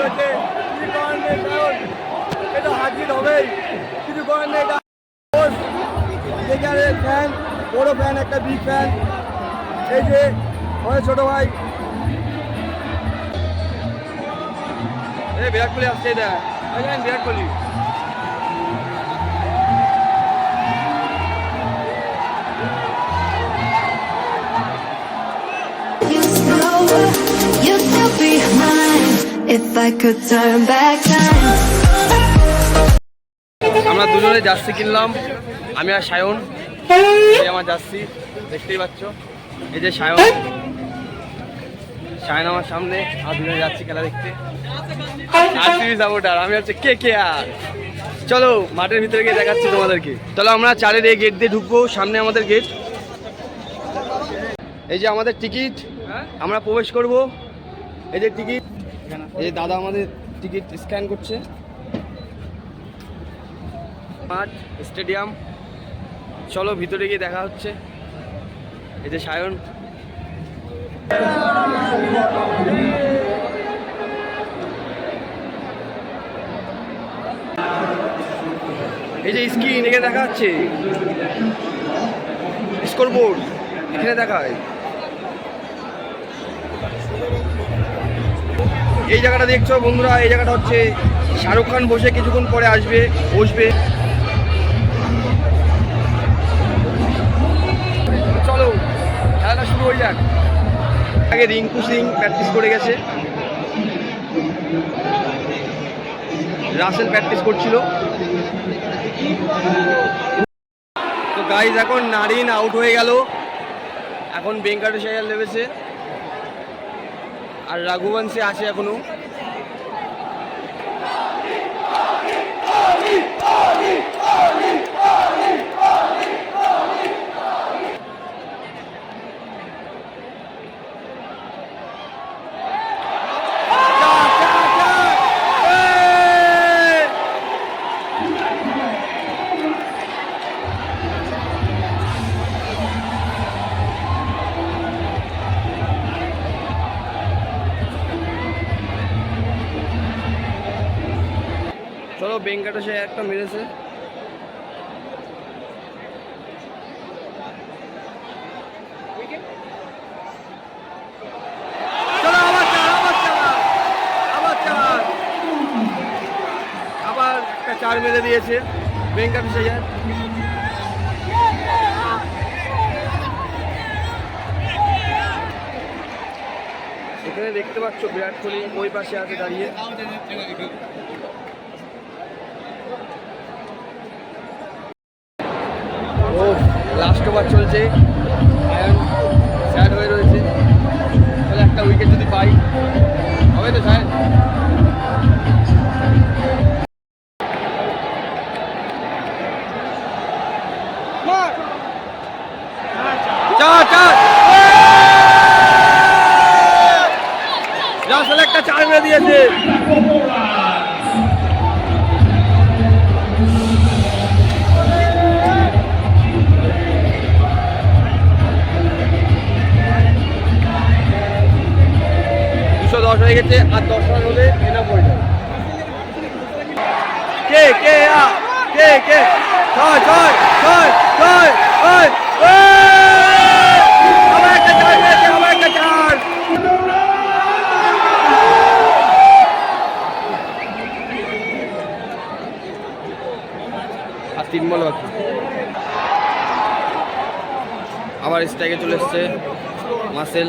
রয়েছে কিছু হাজির নেই ফ্যান বড় ফ্যান একটা ফ্যান যে ছোট ভাই বিরাট কোহলি আসছে এটা। Virat Kohli. Used to be mine. If I could turn back time. আমরা দুজনে জার্সি কিনলাম। আমি আর সায়ন। এই আমার জার্সি। দেখতেই পাচ্ছ। এই যে সায়ন। সায়ন আমার সামনে। আর দুজনে যাচ্ছি খেলা দেখতে। সাপোর্টার। আমি হচ্ছে কে কে আর? চলো, মাঠের ভিতরে গিয়ে দেখাচ্ছি তোমাদেরকে। চলো, আমরা চারের এই গেট দিয়ে ঢুকবো। সামনে আমাদের গেট এই যে আমাদের টিকিট আমরা প্রবেশ করব। এই যে টিকিট এই যে দাদা আমাদের টিকিট স্ক্যান করছে। মাঠ স্টেডিয়াম চলো ভিতরে গিয়ে দেখা হচ্ছে। এই যে সায়ন। এই যে স্ক্রিন এখানে দেখা যাচ্ছে। স্কোর বোর্ড এখানে দেখায়। এই জায়গাটা দেখছ বন্ধুরা? এই জায়গাটা হচ্ছে শাহরুখ খান বসে কিছুক্ষণ পরে আসবে, বসবে। চলো, খেলাটা শুরু হয়ে যাক। আগে রিঙ্কু সিং প্র্যাকটিস করে গেছে। রাসেল প্র্যাকটিস করছিল। তো গাইজ এখন নারিন আউট হয়ে গেল। এখন বেঙ্কাটে সাইয়ার লেবেছে আর রাঘুবংশী আছে এখনও। চলো বেঙ্কাটা সে একটা মেরেছে। চার মেরে দিয়েছে বেঙ্কাটা সে এখানে দেখতে পাচ্ছ বিরাট কোহলি ওই পাশে আছে দাঁড়িয়ে। ওভার চলছে আয়ন স্যাড হয়ে রয়েছে। তাহলে একটা উইকেট যদি পাই, হবে তো স্যার চার চার রাসেল একটা চার মেরে দিয়েছে। দুশো হয়ে গেছে, আর দশ রান হলে এনা পড়ে যাবে। কে কে কে কে? ছয় ছয় ছয় ছয় ছয় আমার একটা চার আর তিন বল আবার স্ট্রাইকে চলে এসছে muscle.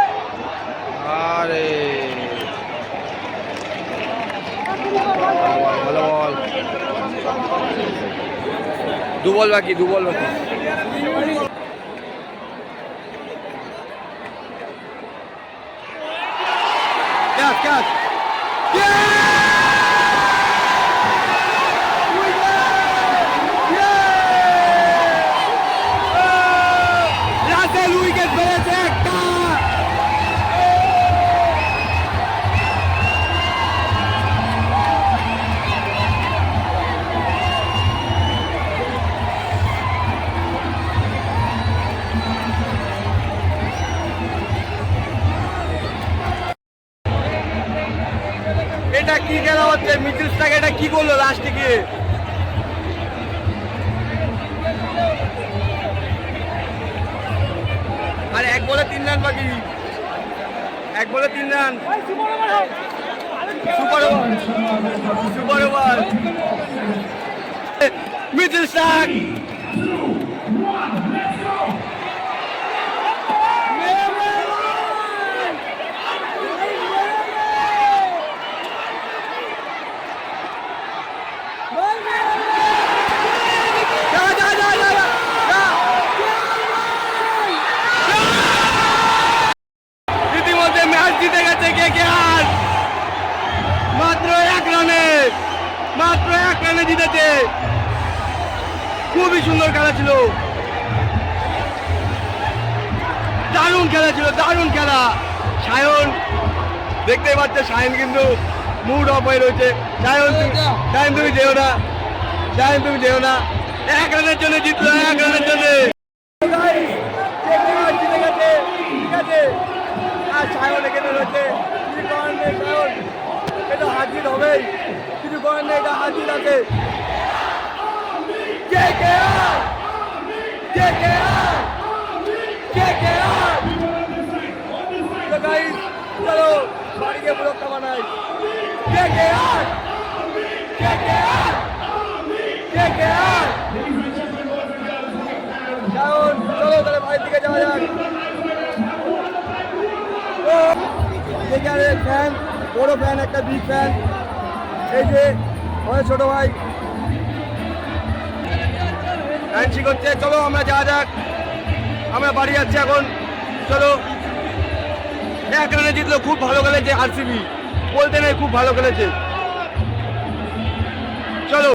Tú vuelve aquí, tú vuelve aquí. কি খেলা হচ্ছে? মিচেল স্টাক এটা কি করল লাস্টে গিয়ে? আর, এক বলে তিন রান বাকি। এক বলে তিন run. Super over. Super over. Mitchell Starc যা, যা, যা, যা, যা, যা। ইতিমধ্যে ম্যাচ জিতে গেছে কে কে আর মাত্র এক রানে মাত্র এক রানে জিতেছে খুবই সুন্দর খেলা ছিল। দারুণ খেলা ছিল, দারুণ খেলা। সায়ন, দেখতেই পাচ্ছে, সায়ন কিন্তু মুড অফ হয়ে রয়েছে। সায়ন সায়ন তুমি যেও না, সায়ন তুমি যেও না। এক রানের জন্য জিতলো, এক রানের জন্য। হাজির হবেই, কিছু করার নেই, এটা হাজির আছে। চলো বাড়ি গিয়ে বানাই কে কে আর কে কে আর কে কে আর চলো তাহলে বাড়ির দিকে যাওয়া যাক ফ্যান বড় ফ্যান একটা বিগ ফ্যান এই যে ছোট ভাই হ্যান্ডশিক হচ্ছে। চলো, আমরা যাওয়া যাক। আমরা বাড়ি যাচ্ছি এখন। চলো। এক রানে জিতলো, খুব ভালো খেলেছে আরসিবি। বলতে নেই, খুব ভালো খেলেছে।